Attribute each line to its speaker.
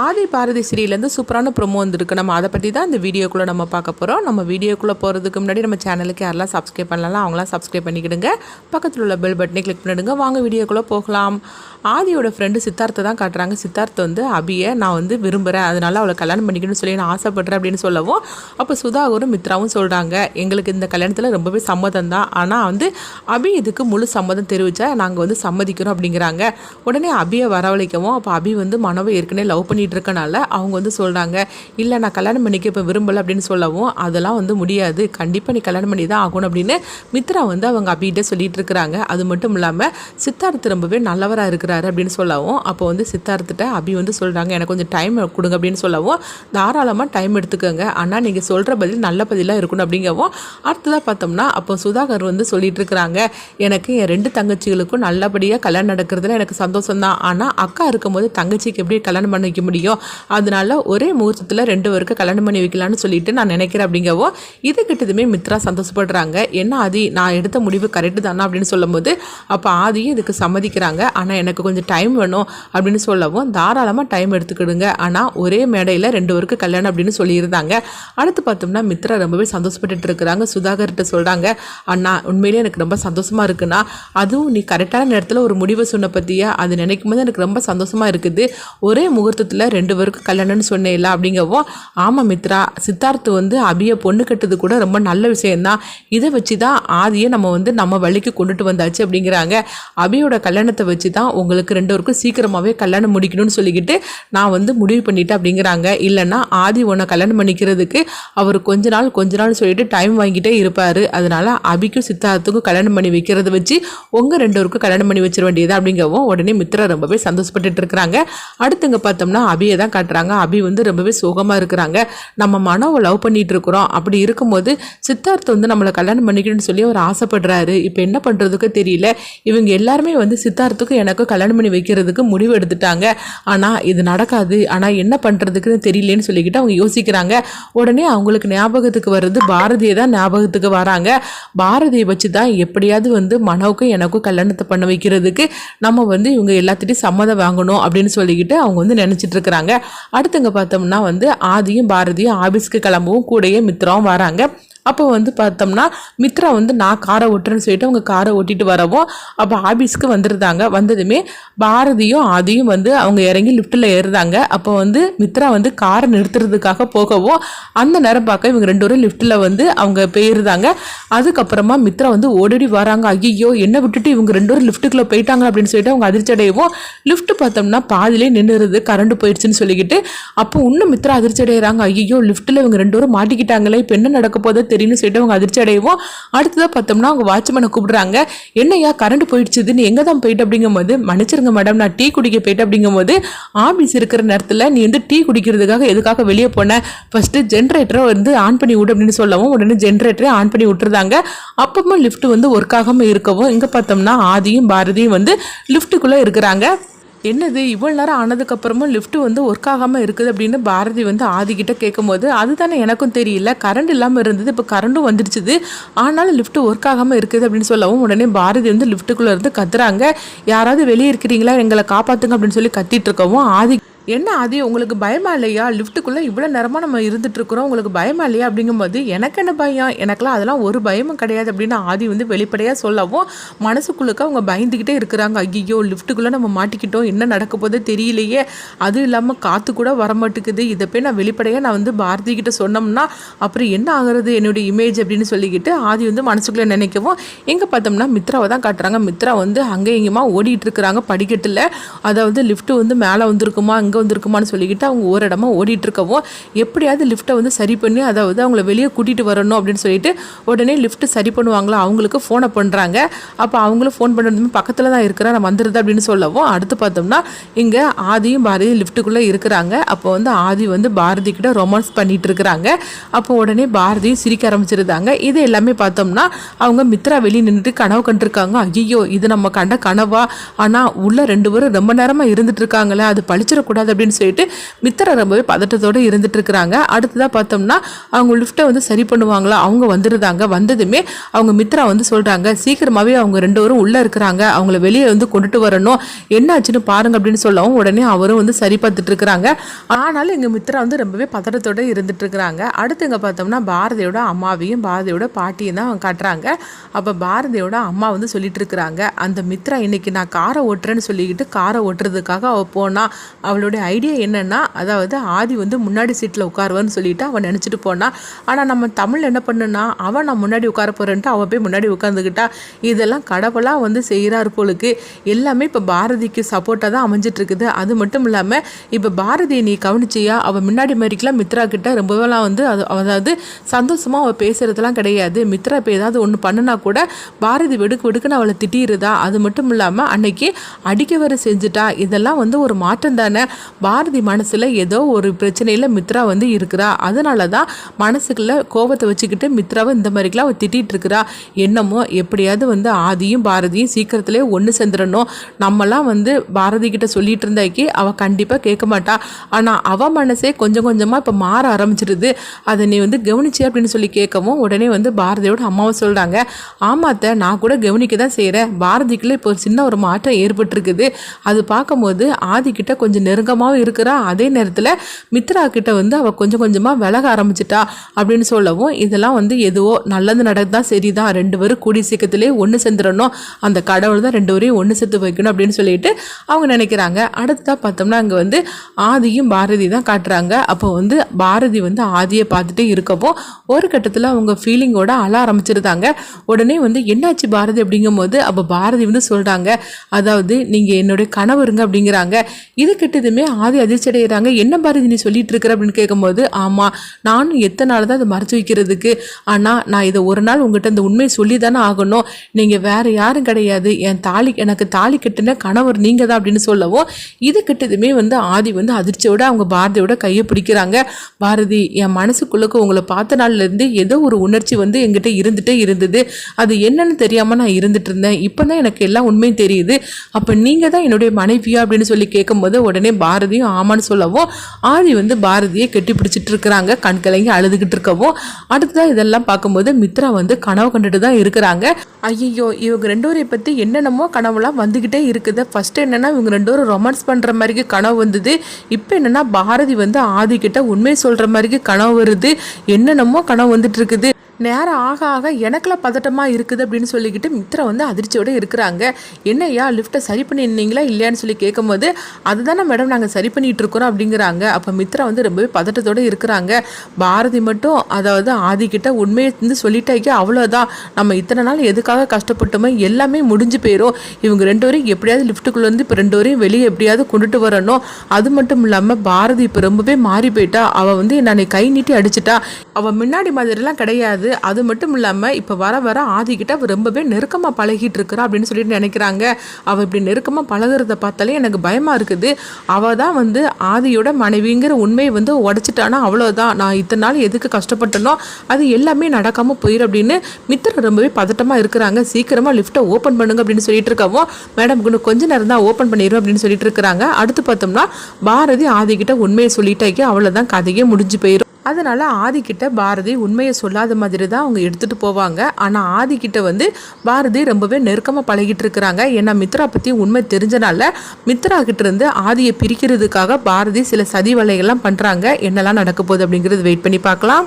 Speaker 1: ஆதி பாரதி சீரியல்லேருந்து சூப்பரான ப்ரொமோ வந்திருக்கு. நம்ம அதை பற்றி தான் இந்த வீடியோக்குள்ளே நம்ம பார்க்க போகிறோம் நம்ம வீடியோக்குள்ளே போகிறதுக்கு முன்னாடி நம்ம சேனலுக்கு யாரெல்லாம் சப்ஸ்கிரைப் பண்ணலாம் அவங்களாம் சப்ஸ்கிரைப் பண்ணிக்கிடுங்க. பக்கத்தில் உள்ள பெல் பட்டனை கிளிக் பண்ணிடுங்க. வாங்க வீடியோக்குள்ளே போகலாம். ஆதியோட ஃப்ரெண்டு சித்தார்த்தை தான் காட்டுறாங்க. சித்தார்த் வந்து அபியை நான் வந்து விரும்புகிறேன் அதனால் அவளை கல்யாணம் பண்ணிக்கணும்னு சொல்லி நான் ஆசைப்பட்றேன் அப்படின்னு சொல்லவும் அப்போ சுதாகரும் மித்ராவும் சொல்கிறாங்க எங்களுக்கு இந்த கல்யாணத்தில் ரொம்பவே சம்மதம் தான். ஆனால் வந்து அபி இதுக்கு முழு சம்மதம் தெரிவித்தா நாங்கள் வந்து சம்மதிக்கிறோம் அப்படிங்கிறாங்க. உடனே அபியை வரவழைக்கவும் அப்போ அபி வந்து மனவை ஏற்கனவே லவ் பண்ணி இருக்கனால அவங்க வந்து சொல்கிறாங்க இல்லை நான் கல்யாணம் பண்ணிக்க இப்போ விரும்பலை அப்படின்னு சொல்லவும் அதெல்லாம் வந்து முடியாது. கண்டிப்பாக நீ கல்யாணம் பண்ணி தான் ஆகணும் அப்படின்னு மித்ரா வந்து அவங்க அபிகிட்ட சொல்லிட்டு இருக்கிறாங்க அது மட்டும் இல்லாமல் சித்தார்த் ரொம்பவே நல்லவராக இருக்கிறாரு அப்படின்னு சொல்லவும் அப்போ வந்து சித்தார்த்திட்ட அபி வந்து சொல்கிறாங்க எனக்கு கொஞ்சம் டைம் கொடுங்க அப்படின்னு சொல்லவும் தாராளமாக டைம் எடுத்துக்கோங்க. ஆனால் நீங்கள் சொல்கிற பதில் நல்ல பதிலாக இருக்கணும் அப்படிங்கவும் அடுத்ததாக பார்த்தோம்னா அப்போ சுதாகர் வந்து சொல்லிட்டு இருக்கிறாங்க எனக்கு என் ரெண்டு தங்கச்சிகளுக்கும் நல்லபடியாக கல்யாணம் நடக்கிறதுல எனக்கு சந்தோஷம் தான் ஆனால் அக்கா இருக்கும்போது தங்கச்சிக்கு எப்படி கல்யாணம் பண்ண வைக்க முடியும்? முடியும். அதனால ஒரே முகூர்த்தத்தில் ரெண்டு பேருக்கு கல்யாணம் பண்ணி வைக்கலாம்னு சொல்லிட்டு நான் நினைக்கிறேன் அப்படிங்கவும் இது கிட்டதுமே மித்ரா சந்தோஷப்படுறாங்க. என்ன ஆதி நான் எடுத்த முடிவு கரெக்டு தானா அப்படின்னு சொல்லும்போது அப்போ ஆதியும் இதுக்கு சம்மதிக்கிறாங்க. ஆனால் எனக்கு கொஞ்சம் டைம் வேணும் அப்படின்னு சொல்லவும் தாராளமாக டைம் எடுத்துக்கிடுங்க. ஆனால் ஒரே மேடையில் ரெண்டு பேருக்கு கல்யாணம் அப்படின்னு சொல்லியிருந்தாங்க. அடுத்து பார்த்தோம்னா மித்ரா ரொம்பவே சந்தோஷப்பட்டு இருக்கிறாங்க. சுதாகர்கிட்ட சொல்கிறாங்க அண்ணா உண்மையிலேயே எனக்கு ரொம்ப சந்தோஷமாக இருக்குண்ணா. அதுவும் நீ கரெக்டான நேரத்தில் ஒரு முடிவை சொன்ன பற்றியா அது நினைக்கும் போது எனக்கு ரொம்ப சந்தோஷமாக இருக்குது. ஒரே முகூர்த்தத்தில் ரெண்டு பேருக்கும் கல்யாணம்னு சொன்னேன்ல அப்படிங்கவோ ஆமாம் மித்ரா சித்தார்த்து வந்து அபியை பொண்ணு கட்டுறது கூட ரொம்ப நல்ல விஷயந்தான் இதை வச்சு தான் ஆதியை நம்ம வந்து நம்ம வழிக்கு கொண்டுட்டு வந்தாச்சு அப்படிங்கிறாங்க. அபியோட கல்யாணத்தை வச்சு தான் உங்களுக்கு ரெண்டு பேருக்கும் சீக்கிரமாகவே கல்யாணம் முடிக்கணும்னு சொல்லிக்கிட்டு நான் வந்து முடிவு பண்ணிட்டேன் அப்படிங்கிறாங்க. இல்லைன்னா ஆதி உன்னை கல்யாணம் பண்ணிக்கிறதுக்கு அவர் கொஞ்ச நாள் கொஞ்ச நாள் சொல்லிட்டு டைம் வாங்கிட்டே இருப்பார். அதனால் அபிக்கும் சித்தார்த்துக்கும் கல்யாணம் பண்ணி வைக்கிறத வச்சு உங்கள் ரெண்டு பேருக்கும் கல்யாணம் பண்ணி வச்சிட வேண்டியது அப்படிங்கவும் உடனே மித்ரா ரொம்பவே சந்தோஷப்பட்டுட்டு இருக்கிறாங்க. அடுத்துங்க பார்த்தோம்னா அபியை தான் காட்டுறாங்க. அபி வந்து ரொம்பவே சோகமாக இருக்கிறாங்க. நம்ம மனோவை லவ் பண்ணிட்டு இருக்கிறோம். அப்படி இருக்கும்போது சித்தார்த் வந்து நம்மளை கல்யாணம் பண்ணிக்கணும்னு சொல்லி அவர் ஆசைப்படுறாரு. இப்போ என்ன பண்ணுறதுக்கு தெரியல. இவங்க எல்லாருமே வந்து சித்தார்த்துக்கும் எனக்கும் கல்யாணம் பண்ணி வைக்கிறதுக்கு முடிவு எடுத்துட்டாங்க. ஆனால் இது நடக்காது. ஆனால் என்ன பண்ணுறதுக்குன்னு தெரியலேன்னு சொல்லிக்கிட்டு அவங்க யோசிக்கிறாங்க. உடனே அவங்களுக்கு ஞாபகத்துக்கு வர்றது பாரதியை தான் ஞாபகத்துக்கு வராங்க. பாரதியை வச்சு தான் எப்படியாவது வந்து மனோவுக்கும் எனக்கும் கல்யாணத்தை பண்ண வைக்கிறதுக்கு நம்ம வந்து இவங்க எல்லாத்திட்டையும் சம்மதம் வாங்கணும் அப்படின்னு சொல்லிக்கிட்டு அவங்க வந்து நினச்சிட்டு இருக்கிறாங்க அடுத்துங்க பார்த்தோம்னா வந்து ஆதியும் பாரதியும் ஆபீஸ்க்கு கிளம்பவும் கூடயே மித்ராவும் வராங்க. அப்போ வந்து பார்த்தோம்னா மித்ரா வந்து நான் காரை ஓட்டுறேன்னு சொல்லிட்டு அவங்க காரை ஓட்டிட்டு வரவும் அப்போ ஆபீஸ்க்கு வந்துருந்தாங்க. வந்ததுமே பாரதியும் ஆதியும் வந்து அவங்க இறங்கி லிஃப்ட்டில் ஏறுதாங்க அப்போ வந்து மித்ரா வந்து காரை நிறுத்துறதுக்காக போகவும் அந்த நேரம் பார்க்க இவங்க ரெண்டு பேரும் லிஃப்ட்டில் வந்து அவங்க போயிருந்தாங்க. அதுக்கப்புறமா மித்ரா வந்து ஓடடி வராங்க. ஐயோ என்ன விட்டுட்டு இவங்க ரெண்டு பேரும் லிஃப்ட்டுக்குள்ளே போயிட்டாங்க அப்படின்னு சொல்லிட்டு அவங்க அதிர்ச்சி அடையவும் லிஃப்ட் பார்த்தோம்னா பாதிலே நின்றுறது கரண்ட் போயிடுச்சுன்னு சொல்லிக்கிட்டு அப்போ இன்னும் மித்ரா அதிர்ச்சி அடைகிறாங்க ஐயோ லிஃப்ட்டில் இவங்க ரெண்டு பேரும் மாட்டிக்கிட்டாங்களே இப்போ என்ன நடக்க போதோ தெரியும்னு சொல்லிட்டு அவங்க அதிர்ச்சி அடையவும் அடுத்ததாக பார்த்தோம்னா அவங்க வாட்ச்மேனை கூப்பிடுறாங்க. என்னையா கரண்ட் போயிடுச்சுது எங்கே தான் போயிட்டு? அப்படிங்கும்போது மன்னிச்சிருங்க மேடம் நான் டீ குடிக்க போயிட்டு அப்படிங்கும்போது ஆஃபீஸ் இருக்கிற நேரத்தில் நீ வந்து டீ குடிக்கிறதுக்காக எதுக்காக வெளியே போன? ஃபஸ்ட்டு ஜென்ரேட்டரை வந்து ஆன் பண்ணி விடு அப்படின்னு சொல்லவும் உடனே ஜென்ரேட்டரை ஆன் பண்ணி விட்டுருந்தாங்க. அப்பவும் லிஃப்ட் வந்து ஒர்க் ஆகாமல் இருக்கவும் இங்கே பார்த்தோம்னா ஆதியும் பாரதியும் வந்து லிஃப்ட்டுக்குள்ளே இருக்கிறாங்க. என்னது இவ்வளோ நேரம் ஆனதுக்கப்புறமும் லிஃப்ட் வந்து ஒர்க் ஆகாமல் இருக்குது அப்படின்னு பாரதி வந்து ஆதிக்கிட்ட கேட்கும்போது அதுதானே எனக்கும் தெரியல. கரண்ட் இல்லாமல் இருந்தது இப்போ கரண்ட்டும் வந்துடுச்சுது ஆனாலும் லிஃப்ட் ஒர்க் ஆகாமல் இருக்குது அப்படின்னு சொல்லவும் உடனே பாரதி வந்து லிஃப்ட்டுக்குள்ளே இருந்து கத்துறாங்க. யாராவது வெளியே இருக்கிறீங்களா? எங்களை காப்பாற்றுங்க அப்படின்னு சொல்லி கத்திட்டு இருக்கவும் ஆதி என்ன ஆதி உங்களுக்கு பயமா இல்லையா? லிஃப்ட்டுக்குள்ளே இவ்வளோ நேரமாக நம்ம இருந்துட்டுருக்குறோம் உங்களுக்கு பயமா இல்லையா? அப்படிங்கும்போது எனக்கு என்ன பயம்? எனக்கெல்லாம் அதெல்லாம் ஒரு பயமும் கிடையாது அப்படின்னு ஆதி வந்து வெளிப்படையாக சொல்லவும் மனசுக்குள்ளுக்க அவங்க பயந்துக்கிட்டே இருக்கிறாங்க. ஐயோ லிஃப்ட்டுக்குள்ளே நம்ம மாட்டிக்கிட்டோம். என்ன நடக்க போதோ தெரியலையே. அதுவும் இல்லாமல் காற்று கூட வரமாட்டேங்குது. இதை போய் நான் வெளிப்படையாக நான் வந்து பாரதி கிட்ட சொன்னோம்னா அப்புறம் என்ன ஆகுறது என்னுடைய இமேஜ் அப்படின்னு சொல்லிக்கிட்டு ஆதி வந்து மனசுக்குள்ளே நினைக்கவும் எங்கே பார்த்தோம்னா மித்ராவை தான் காட்டுறாங்க. மித்ரா வந்து அங்கே எங்கேயுமா ஓடிட்டு இருக்கிறாங்க படிக்கட்டில். அதாவது லிஃப்ட்டு வந்து மேலே வந்திருக்குமா அங்கே வந்திருக்குமான்னு சொல்லிக்கிட்டு அவங்க ஒரு இடமா ஓடிட்டு இருக்கவும் எப்படியாவது லிஃப்ட்டை வந்து சரி பண்ணி அதாவது அவங்கள வெளியே கூட்டிகிட்டு வரணும் அப்படின்னு சொல்லிட்டு உடனே லிஃப்ட் சரி பண்ணுவாங்களா? அவங்களுக்கு ஃபோனை பண்ணுறாங்க அப்போ அவங்களும் ஃபோன் பண்ணுறதுமே பக்கத்தில் தான் இருக்கிறேன் நான் வந்துடுது அப்படின்னு சொல்லவும் அடுத்து பார்த்தோம்னா இங்கே ஆதியும் பாரதியும் லிஃப்ட்டுக்குள்ளே இருக்கிறாங்க. அப்போ வந்து ஆதி வந்து பாரதி கிட்ட ரொமான்ஸ் பண்ணிட்டு இருக்கிறாங்க. அப்போ உடனே பாரதியும் சிரிக்க ஆரம்பிச்சிருந்தாங்க. இது எல்லாமே பார்த்தோம்னா அவங்க மித்ரா வெளியே நின்றுட்டு கனவு கண்டிருக்காங்க. ஐயோ இது நம்ம கண்ட கனவா? ஆனால் உள்ள ரெண்டு பேரும் ரொம்ப நேரமாக இருந்துட்டு இருக்காங்களே அது பழிச்சிடக்கூடாது கூடாது அப்படின்னு சொல்லிட்டு மித்திரை ரொம்பவே பதட்டத்தோடு இருந்துட்டு இருக்கிறாங்க அடுத்ததாக பார்த்தோம்னா அவங்க லிஃப்ட்டை வந்து சரி பண்ணுவாங்களா? அவங்க வந்துருந்தாங்க வந்ததுமே அவங்க மித்ரா வந்து சொல்கிறாங்க சீக்கிரமாகவே அவங்க ரெண்டு பேரும் உள்ளே இருக்கிறாங்க. அவங்கள வெளியே வந்து கொண்டுட்டு வரணும். என்ன ஆச்சுன்னு பாருங்க அப்படின்னு சொல்லவும் உடனே அவரும் வந்து சரி பார்த்துட்டு இருக்கிறாங்க ஆனாலும் எங்கள் மித்ரா வந்து ரொம்பவே பதட்டத்தோடு இருந்துட்டு இருக்கிறாங்க அடுத்து இங்கே பார்த்தோம்னா பாரதியோட அம்மாவையும் பாரதியோட பாட்டியும் தான் அவங்க காட்டுறாங்க. அப்போ பாரதியோட அம்மா வந்து சொல்லிட்டு இருக்கிறாங்க அந்த மித்ரா இன்னைக்கு நான் காரை ஓட்டுறேன்னு சொல்லிக்கிட்டு காரை ஓட்டுறதுக்காக அவள் போனா அவனுடைய ஐடியா என்னென்னா அதாவது ஆதி வந்து முன்னாடி சீட்டில் உட்காருவான்னு சொல்லிட்டு அவன் நினச்சிட்டு போனா ஆனால் நம்ம தமிழ் என்ன பண்ணுனா அவன் நான் முன்னாடி உட்கார போகிறேன்ட்டு அவள் போய் முன்னாடி உட்காந்துக்கிட்டா இதெல்லாம் கடவுளாக வந்து செய்கிறாரு போலுக்கு. எல்லாமே இப்போ பாரதிக்கு சப்போர்ட்டாக தான் அமைஞ்சிட்டு இருக்குது அது மட்டும் இல்லாமல் இப்போ பாரதியை நீ கவனிச்சியா? அவள் முன்னாடி மாதிரிக்கெலாம் மித்ரா கிட்ட ரொம்பலாம் வந்து அது அதாவது சந்தோஷமாக அவள் பேசுகிறதுலாம் கிடையாது. மித்ரா இப்போ ஏதாவது ஒன்று பண்ணுனா கூட பாரதி வெடுக்கு வெடுக்குன்னு அவளை திட்டிடுதா அது மட்டும் இல்லாமல் அன்னைக்கு அடிக்க வர செஞ்சுட்டா? இதெல்லாம் வந்து ஒரு மாற்றம் தானே பாரதி மனசில் ஏதோ ஒரு பிரச்சனையில் மித்ரா வந்து இருக்கிறா. அதனால தான் மனசுக்குள்ள கோபத்தை வச்சுக்கிட்டு மித்ராவை இந்த மாதிரிக்கெலாம் அவள் திட்டிகிட்டு இருக்கிறா. என்னமோ எப்படியாவது வந்து ஆதியும் பாரதியும் சீக்கிரத்திலே ஒன்று சேர்ந்துடணும். நம்மலாம் வந்து பாரதி கிட்ட சொல்லிட்டு இருந்தாக்கி அவள் கண்டிப்பாக கேட்க மாட்டா. ஆனால் அவள் மனசே கொஞ்சம் கொஞ்சமாக இப்போ மாற ஆரம்பிச்சிருது. அதை நீ வந்து கவனிச்சு அப்படின்னு சொல்லி கேட்கவும் உடனே வந்து பாரதியோட அம்மாவை சொல்கிறாங்க ஆமாத்த நான் கூட கவனிக்க தான் செய்கிறேன் பாரதிக்குள்ளே இப்போ ஒரு சின்ன ஒரு மாற்றம் ஏற்பட்டிருக்குது. அது பார்க்கும்போது ஆதிக்கிட்ட கொஞ்சம் நெருக்கமாகவும் இருக்கிறா அதே நேரத்தில் மித்ரா கிட்ட வந்து அவள் கொஞ்சம் கொஞ்சமாக விலக ஆரம்பிச்சிட்டா அப்படின்னு சொல்லவும் இதெல்லாம் வந்து எதுவோ நல்லது நடக்குதான் சரிதான் ரெண்டு பேரும் கூடி சீக்கிரத்திலே ஒன்று சேர்ந்துடணும் அந்த கடவுள் தான் ரெண்டு பேரையும் ஒன்று சேர்த்து வைக்கணும் அப்படின்னு சொல்லிட்டு அவங்க நினைக்கிறாங்க. அடுத்ததாக பார்த்தோம்னா அங்கே வந்து ஆதியும் பாரதி தான் காட்டுறாங்க. அப்போ வந்து பாரதி வந்து ஆதியை பார்த்துட்டே இருக்கப்போ ஒரு கட்டத்தில் அவங்க ஃபீலிங்கோட அழ ஆரம்பிச்சிருந்தாங்க. உடனே வந்து என்னாச்சு பாரதி அப்படிங்கும்போது அப்போ பாரதி வந்து சொல்கிறாங்க அதாவது நீங்கள் என்னுடைய கணவருங்க அப்படிங்கிறாங்க. இது கிட்டதுமே ஆதி அதிர்ச்சி அடைகிறாங்க என்ன பாரதி நீ சொல்லிட்டு இருக்கிற? அப்படின்னு கேட்கும்போது ஆமாம் நானும் எத்தனை நாள் தான் அதை மறைச்சு வைக்கிறதுக்கு. ஆனால் நான் இதை ஒரு நாள் உங்ககிட்ட இந்த உண்மையை சொல்லி தானே ஆகணும். நீங்கள் வேற யாரும் கிடையாது. என் தாலி எனக்கு தாலி கட்டின கணவர் நீங்கள் தான் அப்படின்னு சொல்லவும் இது கிட்டதுமே வந்து ஆதி வந்து அதிர்ச்சியோட அவங்க பாரதியோட கையை பிடிக்கிறாங்க. பாரதி என் மனசுக்குள்ளுக்கு உங்களை பார்த்த நாள்லேருந்து ஏதோ ஒரு உணர்ச்சி வந்து எங்கிட்ட இருந்துகிட்டே இருந்தது. அது என்னன்னு தெரியாமல் நான் இருந்துட்டு இருந்தேன். இப்போ தான் எனக்கு எல்லாம் உண்மையும் தெரியுது. அப்போ நீங்கள் தான் என்னுடைய மனைவியா? அப்படின்னு சொல்லி கேட்கும்போது உடனே பாரதியும் ஆமான்னு சொல்லவும் ஆதி வந்து பாரதியை கெட்டி பிடிச்சிட்டு இருக்கிறாங்க கண் கலங்கி அழுதுகிட்டு இருக்கவும். அடுத்ததாக இதெல்லாம் பார்க்கும்போது மித்ரா வந்து கனவு கண்டுட்டு தான் இருக்கிறாங்க. ஐயோ இவங்க ரெண்டு பேரை பற்றி என்னென்னமோ கனவுலாம் வந்துக்கிட்டே இருக்குது. ஃபஸ்ட்டு என்னென்னா இவங்க ரெண்டு பேரும் ரொமான்ஸ் பண்ணுற மாதிரிக்கு கனவு வந்தது. இப்போ என்னென்னா பாரதி வந்து ஆதி உண்மை சொல்கிற மாதிரிக்கு கனவு வருது. என்னென்னமோ கனவு வந்துட்டு இருக்குது. நேரம் ஆக ஆக எனக்கெல்லாம் பதட்டமாக இருக்குது அப்படின்னு சொல்லிக்கிட்டு மித்ரா வந்து அதிர்ச்சியோடு இருக்கிறாங்க. என்னய்யா லிஃப்ட்டை சரி பண்ணியிருந்தீங்களா இல்லையான்னு சொல்லி கேட்கும்போது அதுதானே மேடம் நாங்கள் சரி பண்ணிகிட்டு இருக்கிறோம் அப்படிங்கிறாங்க. அப்போ மித்ரா வந்து ரொம்பவே பதட்டத்தோடு இருக்கிறாங்க. பாரதி மட்டும் அதாவது ஆதிக்கிட்ட உண்மையை வந்து சொல்லிட்டாக்கி அவ்வளோதான் நம்ம இத்தனை நாள் எதுக்காக கஷ்டப்பட்டோமோ எல்லாமே முடிஞ்சு போயிடும் இவங்க ரெண்டு வரையும் எப்படியாவது லிஃப்ட்டுக்குள்ளே வந்து இப்போ ரெண்டு வரையும் வெளியே எப்படியாவது கொண்டுட்டு வரணும். அது மட்டும் இல்லாமல் பாரதி இப்போ ரொம்பவே மாறி போயிட்டா. அவள் வந்து என்னை கை நீட்டி அடிச்சிட்டா. அவள் முன்னாடி மாதிரிலாம் கிடையாது. அது மட்டும் இல்லாமல் இப்போ வர வர ஆதிக்கிட்ட அவள் ரொம்பவே நெருக்கமாக பழகிட்டு இருக்கிறா அப்படின்னு சொல்லிட்டு நினைக்கிறாங்க. அவள் இப்படி நெருக்கமாக பழகிறத பார்த்தாலே எனக்கு பயமாக இருக்குது. அவள் தான் வந்து ஆதியோட மனைவிங்கிற உண்மையை வந்து உடச்சிட்டானா அவ்வளோதான் நான் இத்தனை நாள் எதுக்கு கஷ்டப்பட்டனோ அது எல்லாமே நடக்காமல் போயிடும் அப்படின்னு மித்திர ரொம்பவே பதட்டமாக இருக்கிறாங்க. சீக்கிரமாக லிஃப்ட்டை ஓப்பன் பண்ணுங்க அப்படின்னு சொல்லிட்டு இருக்கவும் மேடம் இன்னும் கொஞ்ச நேரம் தான் ஓப்பன் பண்ணிடுவோம் அப்படின்னு சொல்லிட்டு இருக்கிறாங்க. அடுத்து பார்த்தோம்னா பாரதி ஆதிக்கிட்ட உண்மையை சொல்லிட்டாக்கி அவ்வளோதான் கதையே முடிஞ்சு போயிடும் அதனால் ஆதிக்கிட்ட பாரதி உண்மையை சொல்லாத மாதிரி தான் அவங்க எடுத்துகிட்டு போவாங்க. ஆனால் ஆதிக்கிட்ட வந்து பாரதி ரொம்பவே நெருக்கமாக பழகிட்டு இருக்கிறாங்க. ஏன்னா மித்ரா பற்றி உண்மை தெரிஞ்சனால மித்ரா கிட்டேருந்து ஆதியை பிரிக்கிறதுக்காக பாரதி சில சதி வலைகள்லாம் பண்ணுறாங்க என்னெல்லாம் நடக்க போகுது அப்படிங்கிறது வெயிட் பண்ணி பார்க்கலாம்.